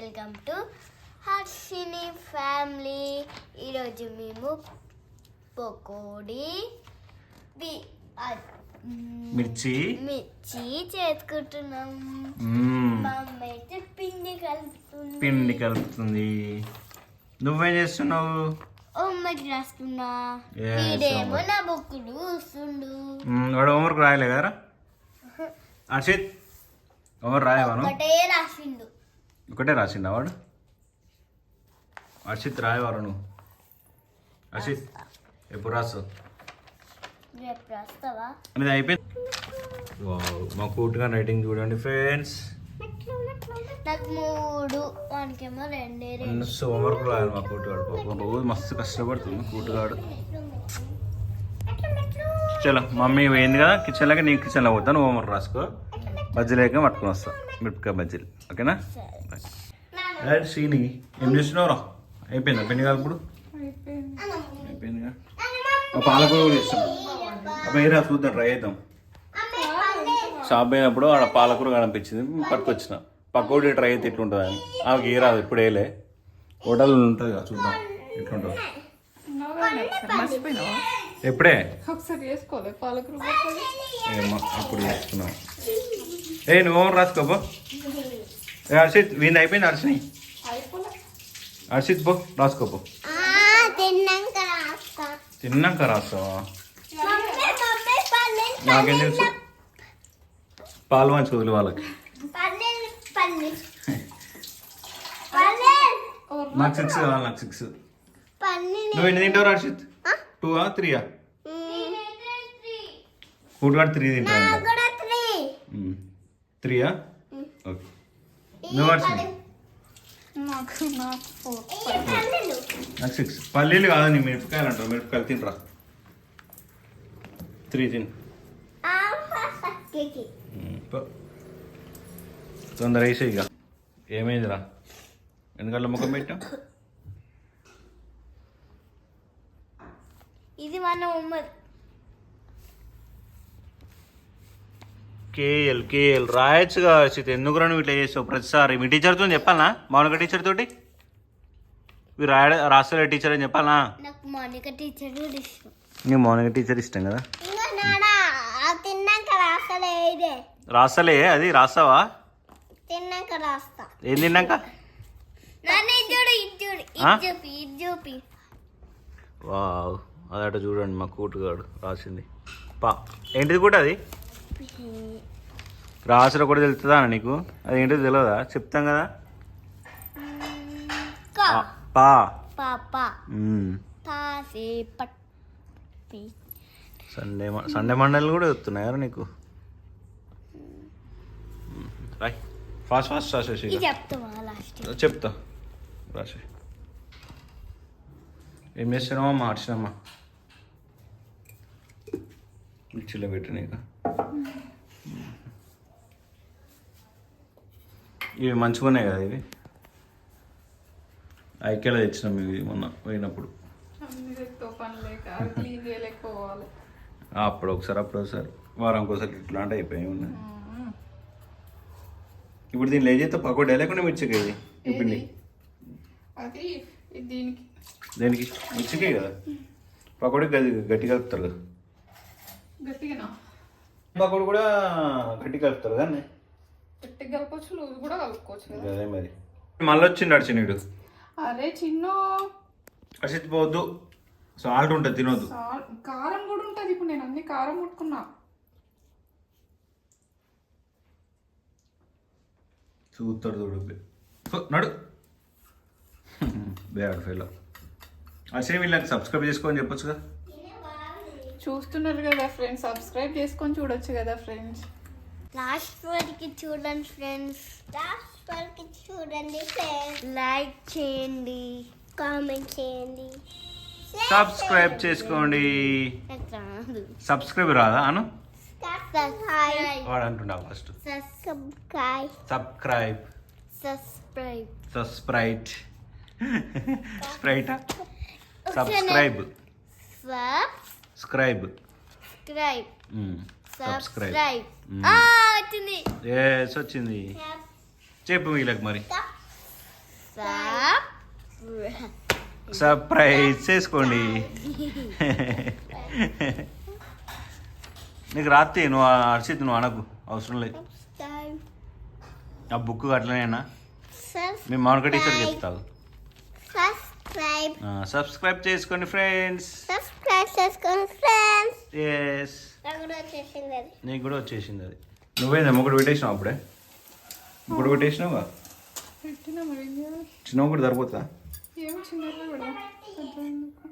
Welcome to Harshini family. ఈరోజు మేము పకోడీ మిర్చి. మిర్చి చేసుకుంటున్నాం. మా అమ్మ అయితే పిండి కలుపుతుంది. పిండి కలుపుతుంది. నువ్వేం చేస్తున్నావు? అమ్మకి రాస్తున్నా వీడేమో. నా బుక్కులు వస్తుండు మ్మ్, వాడు హోంవర్క్ రాయలే కదరా? అర్షిత్ హోంవర్క్ రాయవాను ఒకటే రాసిండు. ఒకటే రాసిండా వాడు? అర్షిత్ రాయవారు నువ్వు అర్షిత్ ఎప్పుడు రాస్తావు? రాస్తావా? అనేది అయిపోయింది. మా కూటుగా రైటింగ్ చూడండి ఫ్రెండ్స్. నాకు మూడు వానికేమో రెండే రెండు. సో హోంవర్క్ రాయాలి మా కూటుగాడు పాపం. రోజు మస్తు కష్టపడుతుంది కూటుగాడు. చలో మమ్మీ పోయింది కదా కిచెన్లోకి నేను కిచెన్లో పోతాను హోంవర్క్ రాసుకో. బజ్జీలేక పట్టుకొని వస్తా. మిరపకాయ బజ్జీలు ఓకేనా? డాడీ శ్రీని ఏం చేస్తున్నావురా? అయిపోయిందా? పిండి కలుపుడు? అయిపోయిందిగా? పాలకూర కూడా చేస్తాం. అబ్బాయి రా చూద్దాం ట్రై చేద్దాం. షాప్ పోయినప్పుడు ఆడ పాలకూర కనిపించింది పట్టుకొచ్చిన. పకోడీ ట్రై అయితే ఇట్లుంటుంది అని. ఆమెకి ఏ రాదు ఇప్పుడు వేయలే. హోటల్ ఉంటుంది కదా చూద్దాం ఎట్లుంటుంది. ఎప్పుడే? ఒకసారి చేసుకోలే పాలకూర. ఏమో అప్పుడు చేస్తున్నాం ఏ నువ్వు ఏ హర్షిత్ వీంది అయిపోయింది హర్షిని హర్షిత్ పో రాసుకోపో తిన్నాక రాస్తా. తిన్నాక రాస్తావా? నాకేం తెలుసు? పాలు మంచి వదిలి వాళ్ళకి. నాకు సిక్స్ కావాలి నాకు సిక్స్. నువ్వు ఎన్ని తింటావు హర్షిత్? టూ ఆ త్రీయా? ఫుడ్ కార్డ్ త్రీ తింటావు త్రీయా ఓకే నువ్వు హర్షిత్ నాకు నాకు ఫోర్ పన్నెండు నాకు సిక్స్ పల్లీలు కాదు నీ మిరపకాయలు అంటారు మిరపకాయలు తినరా త్రీ తిన్ సక్కకి ఉమ్, పో. తొందర వేసే ఇక ఏమైందిరా ఎందుకల్లా ముఖం పెట్టాం ఇది మన ఉమ్మ కేఎల్ కేఎల్. రాయొచ్చుగా హర్షిత్ ఎందుకు రా నువ్వు ఇట్లా చేస్తావు ప్రతిసారి మీ టీచర్తో చెప్పాలనా? మౌనిక టీచర్ తోటి? మీరు రాయడ రాస్తలే టీచర్ అని చెప్పాలనా? నాకు మౌనిక టీచర్ నీ మౌనిక టీచర్ ఇష్టం కదా? రాస్తలే అది రాస్తావా? తిన్నాక రాస్తా. ఏం తిన్నాక? వావ్ అదట చూడండి మా కూటుగాడు రాసింది. పా ఏంటిది కూడా అది? రాసులో కూడా తెలుస్తుందా నీకు? అది ఏంటో తెలియదా చెప్తాం కదా. పా. సండే సండే మండలు కూడా వస్తున్నాయారు నీకు. మ్మ్. రాయ్. ఫాస్ట్ ఫాస్ట్ రాసేసి చెప్తా. రాసే. ఏం చేస్తున్నావా మార్చినమ్మా మిర్చిలో పెట్టు నీకు ఇవి మంచిగా ఉన్నాయి కదా ఇవి? ఐక్యలో తెచ్చినాం ఇవి మొన్న పోయినప్పుడు. అప్పుడు ఒకసారి అప్పుడు ఒకసారి. వారానికి ఒకసారి ఇట్లాంటి అయిపోయి ఉన్నాయి. ఇప్పుడు దీన్ని లేజైతే పకోడా లేకుండా మిర్చికి ఇది? ఇప్పుడు అది ఇది దీనికి. దేనికి? మిర్చికే కదా? పకోడీ గది గట్టి కలుపుతారు కదా? పకోడీ కూడా గట్టి కలుపుతారు కదా అన్నీ? గట్టి కలపచ్చు లూజ్ కూడా కలుపుకోవచ్చు కదా. అదే మరి. మళ్ళీ వచ్చిండు అడిచినీడు అరే చిన్న. అడిచి పోవద్దు సాల్ట్ ఉంటుంది తినొద్దు. కారం కూడా ఉంటుంది. ఇప్పుడు నేను అన్ని కారం ముట్టుకున్నా. చూస్తాడు చూడు నడు. బ్యాడ్ ఫెయిల్ అసలు వీళ్ళకి సబ్స్క్రైబ్ చేసుకోని చెప్పొచ్చు కదా చూస్తున్నారు కదా ఫ్రెండ్స్ సబ్స్క్రైబ్ చేసుకొని చూడొచ్చు కదా ఫ్రెండ్స్ లాస్ట్ వరకు చూడండి ఫ్రెండ్స్ లాస్ట్ వరకు చూడండి ఫ్రెండ్స్ లైక్ చేయండి. కామెంట్ చేయండి. సబ్స్క్రైబ్ చేసుకోండి. సబ్స్క్రైబ్ రాదా. అను? సబ్స్క్రైబ్ వాడు అంటుండా ఫస్ట్ సబ్స్క్రైబ్ సబ్స్క్రైబ్ సబ్స్క్రైబ్ సబ్స్ప్రైట్ స్ప్రైటా సబ్స్క్రైబ్ స్క్రైబ్ సబ్స్క్రైబ్ సబ్స్క్రైబ్. ఆ వచ్చింది. ఎస్ వచ్చింది. చెప్పు వీళ్ళకి మరి. సర్ప్రైజ్ చేసుకోండి. నీకు రాత్రి నువ్వు అరిచిత్ నువ్వు అనకు అవసరం లేదు. ఆ బుక్ అట్లనేనా మీ మామూలుగా టీచర్ చెప్తావు. సబ్స్క్రైబ్ సబ్స్క్రైబ్ చేసుకోండి ఫ్రెండ్స్ సబ్స్క్రైబ్ చేసుకోండి ఫ్రెండ్స్ ఎస్ నాకు కూడా వచ్చేసింది అది. నువ్వేందా ఒకటి పెట్టేసినావు అప్పుడే? ఒకటి పెట్టేసినావా? పెట్టినా మరి ఏం చేయాలి? చిన్న సరిపోతుందా? కూడా ఎందుకు?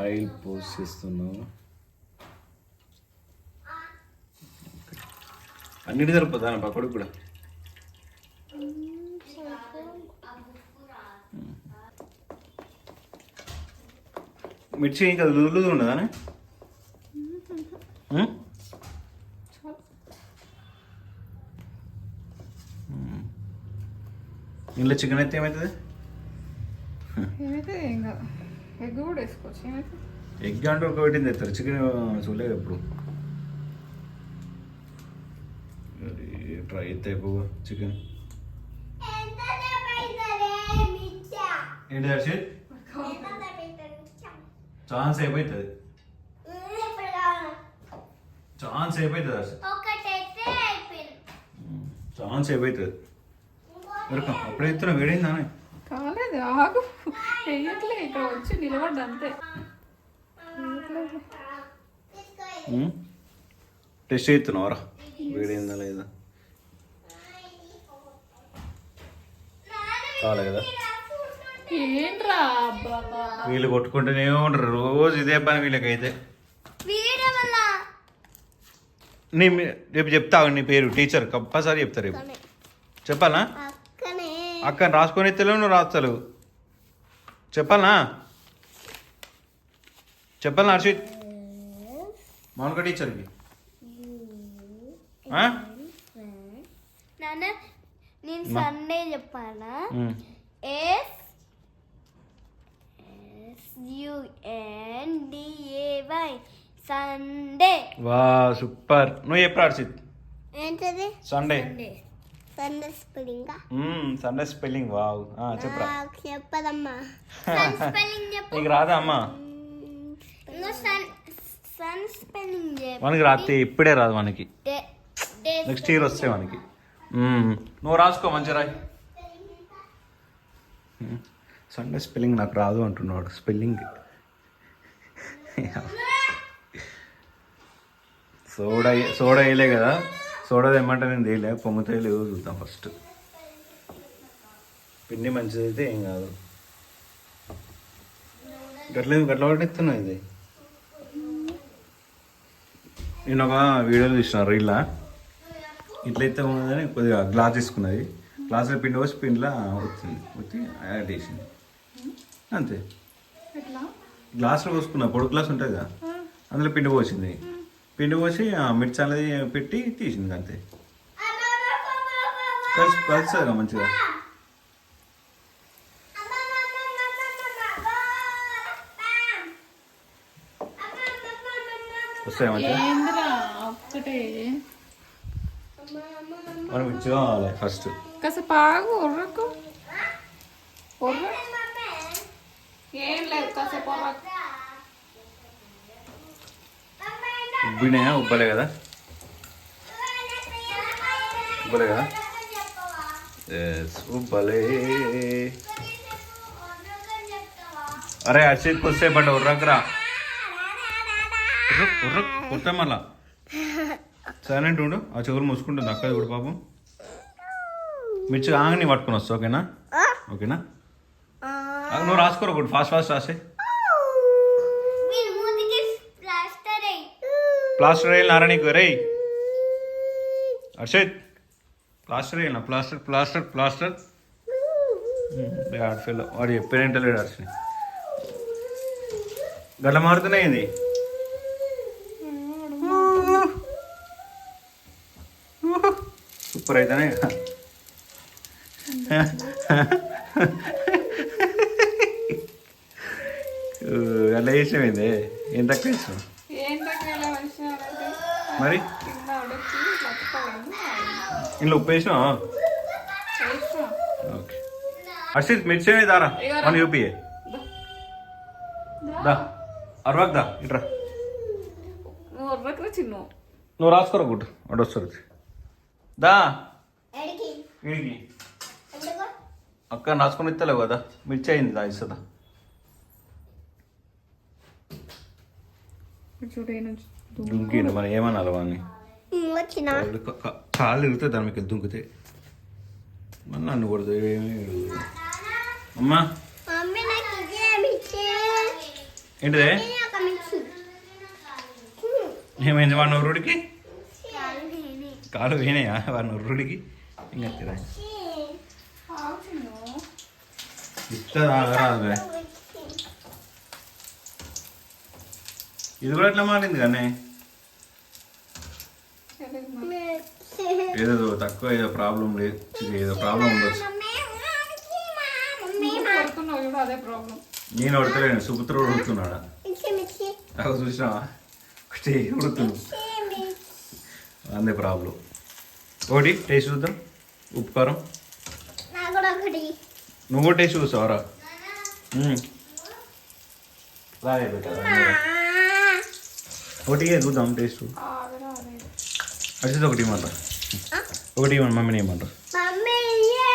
ఆయిల్ పోసేస్తున్నావు అన్నిటి సరిపోతా పక్కడు కూడా. మిర్చి ఇంకా లూలు ఉండదా చాలు. ఇంట్లో చికెన్ అయితే ఏమవుతుంది ఏమైతే ఏం కాదు ఎగ్ కూడా వేసుకోవచ్చు ఏమైతే ఎగ్ అంటే ఒక పెట్టింది తెస్తారు చికెన్ చూడలేదు ఎప్పుడు ట్రై అయితే చికెన్ ఏంటి హర్షిత్ ఛాన్స్ అయిపోతుంది ఛాన్స్ అయిపోతుంది హర్షిత్ ఒకటైతే అయిపోయింది ఛాన్స్ అయిపోతుంది అప్పుడే ఎత్తున్నా వేడైందా కాలేదు ఆగు వేయట్లే ఇక్కడ వచ్చి నిలబడ్డా అంతే. టెస్ట్ చేస్తున్నావరా వేడైందా లేదా కాలే కదా ఏంట్రా బాబా వీళ్ళు కొట్టుకుంటూనే ఉంటారు. రోజు ఇదే పని వీళ్ళకైతే. నీ రేపు చెప్తావు నీ పేరు టీచర్. కంపల్సరీ చెప్తా రేపు. చెప్పాలా? అక్కనే. అక్క రాసుకొని తెలియదు నువ్వు రాస్తలేవు చెప్పాలనా చెప్పాలనా హర్షిత్? మామూలుగా టీచర్కి. నేను సండే చెప్పాలా? ఉమ్. S U N D A Y Sunday వా సూపర్. నువ్వు చెప్పు హర్షిత్. ఏంటది? Sunday Sunday spelling Sunday spelling wow. చెప్పురా. చెప్పదమ్మా. నీకు రాదా అమ్మా? మనకి రాత్రి ఇప్పుడే రాదు మనకి. నెక్స్ట్ ఇయర్ వస్తాయి మనకి. నువ్వు రాసుకో మంచిగా రాయి. సండే స్పెల్లింగ్ నాకు రాదు అంటున్నాడు. స్పెల్లింగ్ సోడా సోడా వేయలే కదా. సోడా తెమ్మంటే నేను తేలే. పొమ్ముతే చూద్దాం ఫస్ట్ పిండి మంచిది అయితే ఏం కాదు. గట్ల గట్ల పట్టిస్తున్నా ఇది? నేను ఒక వీడియోలో చూసిన రీల్లా ఇట్లయితే ఉన్నదని కొద్దిగా గ్లాస్ తీసుకున్నది. గ్లాసులో పిండి పోసి పిండిలా వచ్చింది వచ్చి యాడ్ చేసింది అంతే. గ్లాసులో పోసుకున్న పొడి గ్లాస్ ఉంటుంది కదా? అందులో పిండి పోసింది. పిండి పోసి మిర్చి అనేది పెట్టి తీసింది అంతే. కలిసి కలుస్తుంది మంచిగా. వస్తాయి మంచిగా? మనం మిర్చి కావాలి ఫస్ట్. కాసేపు ఆగు ఉర్రకు. ఉర్ర ఏం లేదు కాసేపు ఉబ్బినాయా ఉబ్బలే కదా? ఉబ్బలే కదా? ఉబ్బలే. అరే హర్షిత్ కొద్దిసేపండి ఉర్రకురా ఉర్రక్ ఉర్రక్ కొట్ట మళ్ళా. సైలెంట్ ఉండు ఆ చెవులు మూసుకుంటుంది అక్క ఇప్పుడు పాపం. మిర్చి ఆగని పట్టుకొని వస్తా ఓకేనా? ఓకేనా? ఆ, నువ్వు రాసుకోరు ఒకటి ఫాస్ట్ ఫాస్ట్ రాసే ప్లాస్టర్ ప్లాస్టర్ వేయాలి నీకు రే హర్షిత్ ప్లాస్టర్ వేయాలి plaster plaster plaster bad feel వాడు చెప్పారంటే లేడు హర్షిత్ గడ్డ మారుతున్నాయి ఇది సూపర్ అయితేనే అలా చేసినమైంది ఏం తక్కువ మనిషి మరి? ఇట్లా ఉప్పు వేసినా వేసినా. ఓకే. హర్షిత్ మిర్చి అనేది దారా. మన యూపీఏ దా. అరవక్ దా ఇట్రా నువ్వు ఒర్రకురా చిన్ను. నువ్వు రాసుకోరా గుడ్ అటు వస్తుంది దా. వీడికి అక్క రాసుకొని ఇస్తలేవు కదా. మిర్చి అయింది దా ఇస్తుందా దుంకిండు మరి ఏమనాలి వాడిని వచ్చిన వాళ్ళు క- క- కాళ్ళు ఇరిగితే దాని మీకు దుంకితే? మరి నన్ను కొడుతుంది ఏమీ. అమ్మా. ఏంటిదే? ఏమైంది వాడిని నూరుడికి? కాలు పోయినాయా వాడిని నూరుడికి? ఇంకా ఇస్తా రాదు ఇది కూడా ఎట్లా మారింది కానీ? ఏదో తక్కువ ఏదో ప్రాబ్లం లేదు ఏదో ప్రాబ్లం ఉండొచ్చు నేను ఉడతలేను సుపుత్రుడు ఉడుతున్నాడా అలా చూసినావా? ఒకటి అందే ప్రాబ్లం. ఒకటి టేస్ట్ చూద్దాం. ఉప్పు కారం. నువ్వు టేస్ట్ చూసావరా రాలే ఒకటి చూద్దాం టేస్ట్ అడిచేది ఒకటి ఇవ్వమంట ఒకటి ఇవ్వండి మమ్మీని ఇవ్వమంటారు. మమ్మీ ఇయ్యే.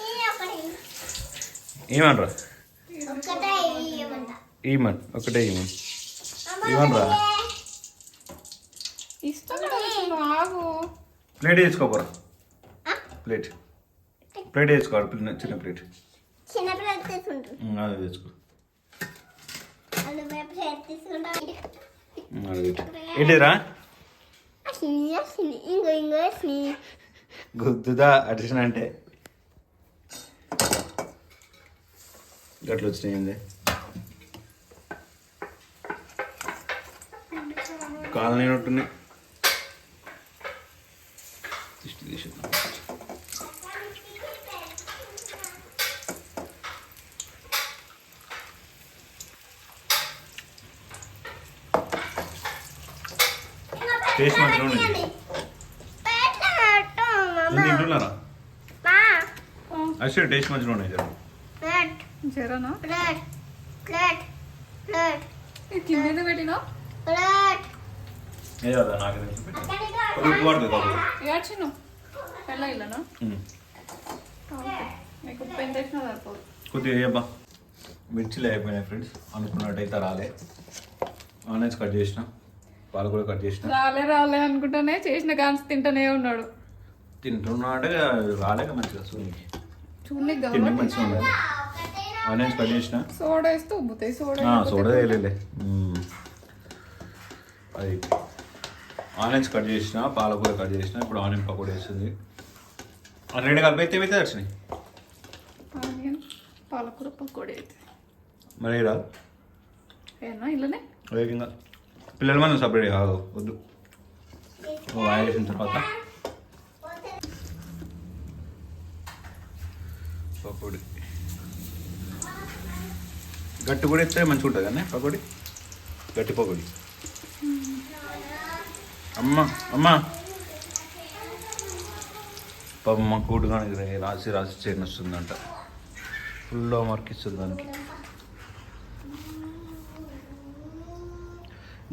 ఇయ్యి ఒకటి? అమ్మ, ఇవ్వనురా ప్లేట్ ఆ? ప్లేట్. ప్లేట్ పిల్ల- చిన్న ప్లేట్. చిన్న ప్లేట్ అది తెచ్చుకో వాళ్ళు మేము ప్లేట్ తీసుకుంటాం ఉమ్, అది పెట్టు. ఏంటిదిరా చిన్న చిన్న ఇంకో ఇంకో చిన్న గుద్దుదా అడిషన్ అంటే? గట్లు వచ్చినాయింది కాలు నేనట్టున్నాయి దిష్టి తీసేద్దాం టేస్ట్ మంచిగా ఉంది నేను తింటున్నారా అసలు టేస్ట్ మంచిగా ఉన్నాయి జర. జరనా? ప్లేట్ ప్లేట్ ప్లేట్ ఈ కింద పెట్టినా? ప్లేట్ ఏ కదా నాకు తెలుసు ఉప్పు పడుతుంది చిన్ను. ఎలా. ఓకే నీకు ఉప్పు ఎంత వేసినా సరిపోదు. కొద్దిగా ఏబ్బా మిర్చిలు అయిపోయినాయి ఫ్రెండ్స్ అనుకున్నట్టయితే రాలే. ఆనియన్స్ కట్ చేసిన పాలు కూడా కట్ చేసిన. రాలే రాలే అనుకుంటానే చేసిన కాన్స్ తింటూనే ఉన్నాడు. తింటున్నాడే రాలేక మంచిగా సూనికి తిండి మంచిగా ఆనియన్స్ కట్ చేసిన? సోడా వేస్తే ఉబ్బుతాయి సోడా సోడా మ్మ్. అది ఆనియన్స్ కట్ చేసిన పాలకూర కట్ చేసిన ఇప్పుడు ఆనియన్ పకోడీ వేస్తుంది. రెండు కలిపి అయితే ఏమైతే వచ్చినాయి? ఆనియన్ పాలకూర పకోడీ అయితే. మరి రాదు ఏనా ఇల్లనే వేగంగా పిల్లల మనం సపరేట్ కాదు వద్దు. ఆయిల్ వేసిన తర్వాత. పకోడి. గట్టి కూడా ఇస్తే మంచిగా ఉంటుంది కానీ పకోడి? గట్టి పకోడి. అమ్మ అమ్మ. పాపం మా కూటుగానికి రాసి రాసి చేయని వస్తుందంట. ఫుల్ మార్క్ ఇస్తుంది దానికి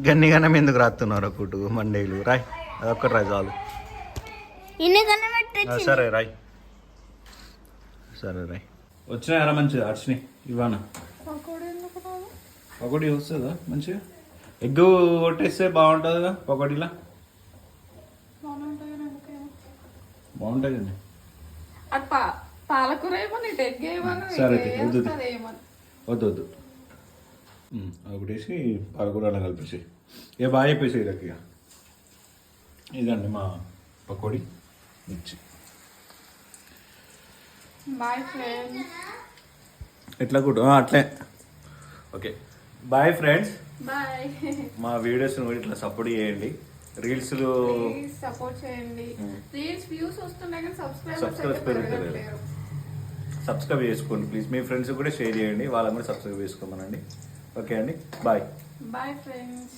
గన్నిగానే ఎందుకు రాస్తున్నారు కూటు మండేలు? రాయ్ అదొక్కటి రాయ్ చాలు. సరే రాయ్. సరే రాయ్ వచ్చినాయరా మంచిగా వచ్చినాయి ఇవానా పకోడీ వస్తుందా? మంచిగా? ఎగ్ కొట్టేస్తే పకోడీలా? బాగుంటాయి బాగుంటుంది అండి అటు పా పాలకూర సరే, వద్దు, వద్దు. వద్దు వద్దు. ఉమ్, ఒకటి వేసి పాలకూర అలా కలిపేసి. ఏ బాగా చెప్పేసి ఇక ఇదండి మా పకోడీ మిర్చి. బాయ్ ఫ్రెండ్స్ ఎట్లా కూడా అట్లే. ఓకే. బాయ్ ఫ్రెండ్స్ బాయ్ మా వీడియోస్ కూడా ఇట్లా సపోర్ట్ చేయండి. రీల్స్లో ప్లీజ్ సపోర్ట్ చేయండి. రీల్స్ వ్యూస్ వస్తున్నాయి కానీ. పెరగట్లేరు సబ్స్క్రైబ్ చేసుకోండి ప్లీజ్ మీ ఫ్రెండ్స్ కూడా షేర్ చేయండి. వాళ్ళని కూడా సబ్స్క్రైబ్ చేసుకోమనండి. ఓకే అండి? Bye bye friends